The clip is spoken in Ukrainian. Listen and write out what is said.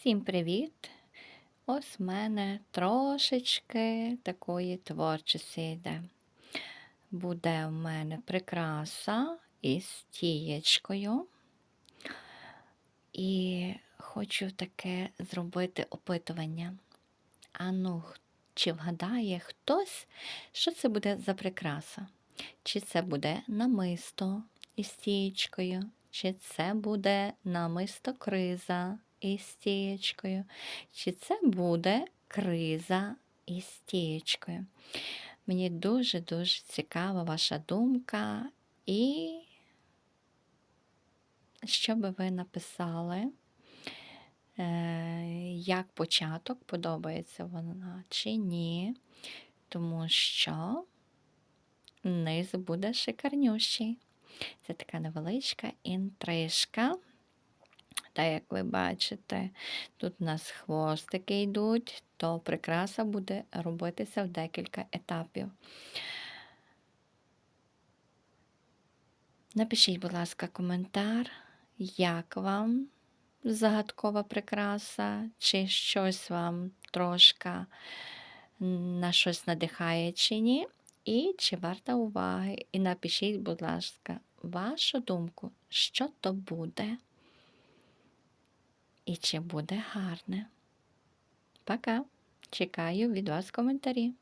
Всім привіт! Ось в мене трошечки такої творчості йде. Буде в мене прикраса із тієчкою. І хочу таке зробити опитування. А ну, чи вгадає хтось, що це буде за прикраса? Чи це буде намисто із стієчкою, чи це буде намисто криза із стієчкою, чи це буде криза із стієчкою. Мені дуже-дуже цікава ваша думка і що би ви написали, е, як початок, подобається вона чи ні, тому що низ буде шикарнющий. Це така невеличка інтрижка. Та як ви бачите, тут у нас хвостики йдуть, то прикраса буде робитися в декілька етапів. Напишіть, будь ласка, коментар, як вам загадкова прикраса, чи щось вам трошки на щось надихає чи ні, і чи варта уваги. І напишіть, будь ласка, вашу думку, що то буде, і чи буде гарне. Пока. Чекаю від вас коментарі.